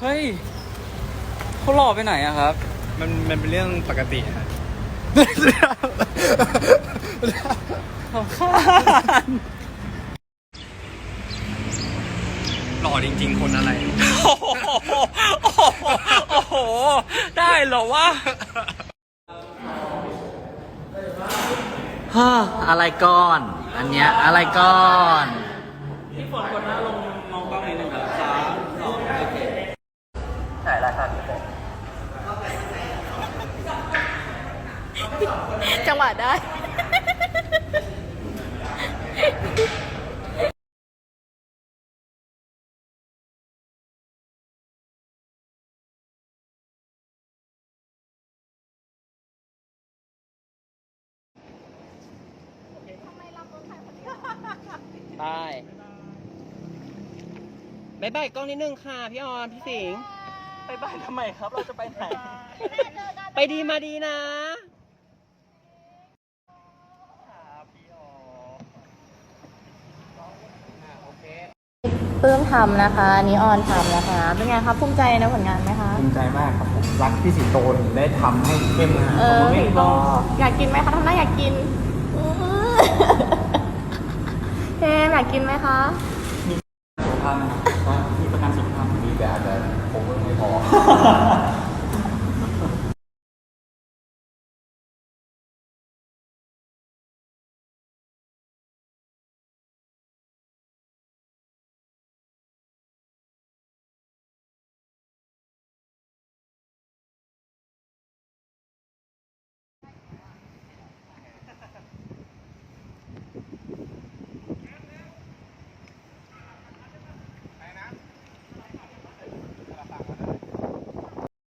เฮ้ยเขาหล่อไปไหนอะครับ มันมันเป็นเรื่องปกติฮะสำคัญหล่อจริง ๆ คนอะไร โอ้โหโอ้โหโอ้โห ได้เหรอวะฮ่าอะไรก่อน อันเนี้ยอะไรก่อนพี่ฝนกดหน้าลงมองกล้องนิดนึงครับสามสองโอเค ถ่ายราคาที่ผม จังหวะได้ไปบายบายกล้องนิดนึงค่ะ พี่ออนพี่สิงห์ไปบ้านทำไมครับ เราจะไปไหน ไปดีมาดีนะ ปลื้มทำนะคะอันนี้ออนทำนะคะ เป็นไงคะภูมิใจในผลงานไหมคะ ภูมิใจมากครับผมรักพี่สิงโตถึงได้ทำให้เข้มนะฮะเออผมไม่สิงโตอยากกินไหมคะทำหน้าอยากกินอื้อเฮมอยากกินไหมคะ